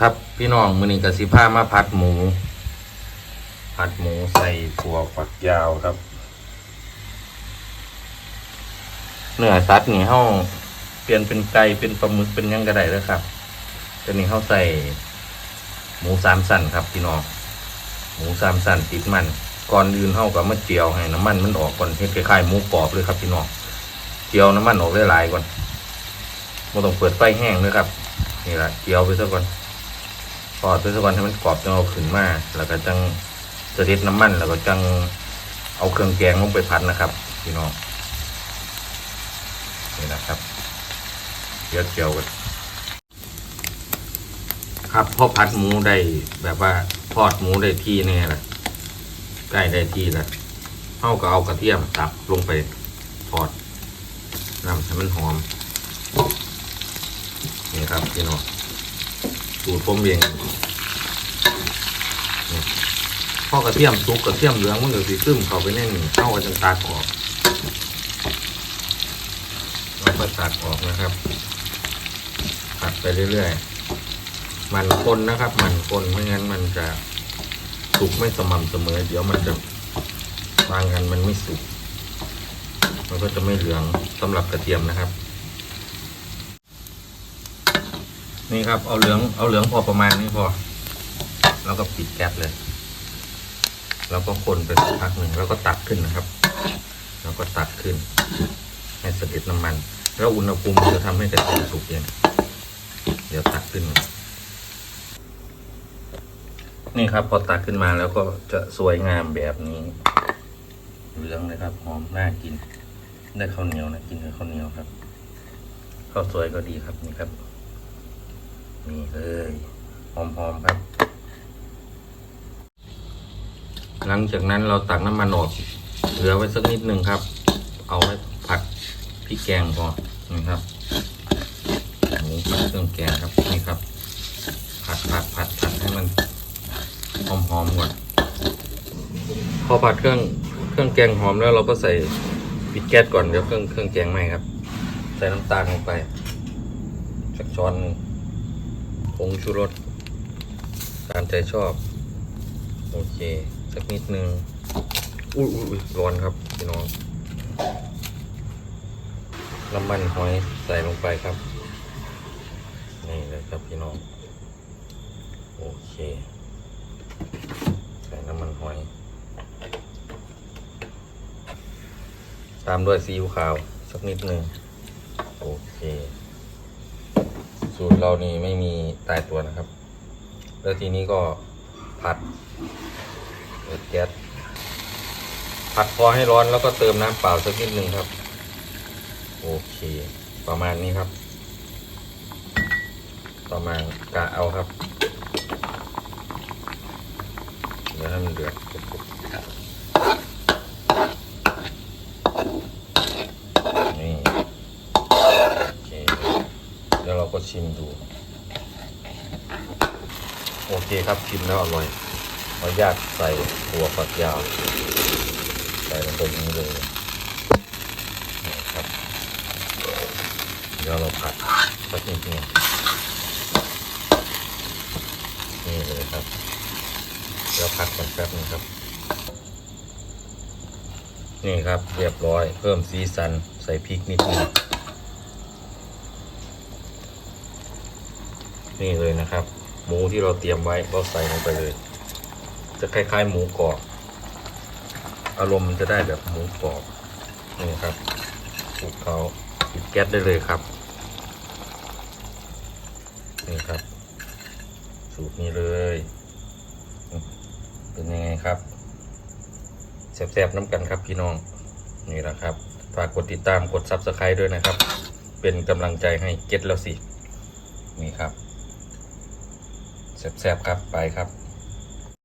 ครับพี่น้องมือนี้กสิผ้ามาผัดหมู ผัดหมูใส่ถั่วฝักยาวครับ เนื้อสัตว์นี่เฮาเปลี่ยนเป็นไก่เป็นปลาหมึกเป็นยังก็ได้แล้วครับตอนนี้เฮาใส่ หมูสามสันครับพี่น้องหมูสามสันติดมันก่อนอื่นเฮาก็มาเจียวให้น้ำมันมันออกก่อนเฮ็ดคล้ายๆหมูกรอบเลยครับพี่น้องเจียวน้ำมันออกหลายๆก่อนบ่ต้องเปิดไฟแห้งเลยครับนี่แหละเจียวไปซะก่อน อดไปซะก่อนให้มันกรอบจังเอาขึ้นมาแล้วก็จังจะเด็ดน้ำมัน แล้วก็จังเอาเครื่องแกงลงไปผัดนะครับพี่น้องนี่นะครับเจียวเจียวกันครับพอผัดหมูได้แบบว่าทอดหมูได้ที่แน่ละใกล้ได้ที่ล้วเท่าก็เอากระเทียมตับลงไปทอดน้ำให้มันหอมนี่ครับพี่น้อง สูตรผมเองพ่อกระเทียมสุกกระเทียมเหลืองมันก็สีซึมเข้าไปแน่นเข้ากันจนตาออกเราก็ตัดออกนะครับตัดไปเรื่อยๆ มันคนนะครับ มันคนไม่งั้นมันจะสุกไม่สม่ำเสมอ เดี๋ยวมันจะบางกันมันไม่สุก มันก็จะไม่เหลืองสำหรับกระเทียมนะครับ นี่ครับเอาเหลืองเอาเหลืองพอประมาณนี้พอ แล้วก็ปิดแก๊สเลย แล้วก็คนไปสักพักหนึ่งแล้วก็ตักขึ้นนะครับ แล้วก็ตักขึ้น ให้เสด็จน้ำมัน แล้วอุณหภูมิจะทำให้กระเทียมสุกเองเดี๋ยวตักขึ้นมานี่ครับ พอตักขึ้นมาแล้วก็จะสวยงามแบบนี้เหลืองเลยครับหอมน่ากิน ได้ข้าวเหนียวนะกินกับข้าวเหนียวครับข้าวสวยก็ดีครับนี่ครับ นี่เลยหอมๆครับ หลังจากนั้นเราตักน้ำมันออกเหลือไว้สักนิดหนึ่งครับ เอาไว้ผัดพริกแกงพอนี่ครับหมูผัดเครื่องแกงครับนี่ครับ ผัดผัดผัดผัดให้มันหอมๆก่อนพอผัดเครื่องเครื่องแกงหอมแล้วเราก็ใส่ปิดแก๊สก่อนเดี๋ยวเครื่องเครื่องแกงไหม้ครับ ใส่น้ำตาลลงไปสักช้อนนึง ผงชูรสตามใจชอบ โอเค สักนิดนึงอุ้ยอุ้ยอุ๊ยร้อนครับพี่น้องน้ำมันหอยใส่ลงไปครับ นี่เลยครับพี่น้อง โอเค ใส่น้ำมันหอย ตามด้วยซีอิ๊วขาว สักนิดนึงโอเค สูตรเรานี่ไม่มีตายตัวนะครับ แล้วทีนี้ก็ผัดเปิดแก๊สผัดพอให้ร้อนแล้วก็เติมน้ำเปล่าสักนิดนึงครับ โอเค ประมาณนี้ครับ ประมาณกะเอาครับเดี๋ยวให้มันเดือดปุบๆนี่ โอเค แล้วเรา ก็ชิมดู โอเคครับชิมแล้วอร่อยขออนุญาตใส่หัวฝักยาว ใส่ลงไปนี้เลยนี่ครับ เดี๋ยวเราผัดสักนิดนึงนี่เลยครับ เดี๋ยวผัดกันแป๊บนึงครับ นี่ครับเรียบร้อยเพิ่มสีสันใส่พริกนิดนึง นี่เลยนะครับ หมูที่เราเตรียมไว้เราใส่ลงไปเลย จะคล้ายๆ หมูกรอบอารมณ์มันจะได้แบบหมูกรอบนี่ครับคลุกเขาปิดแก๊สได้เลยครับนี่ครับ สูตรนี้เลย เป็นยังไงครับแซ่บๆน้ำกันครับพี่น้องนี่แหละครับฝากกดติดตามกดซับสไครต์ด้วยนะครับ เป็นกำลังใจให้เก็ตแล้วสิ นี่ครับ แสบๆครับไปครับ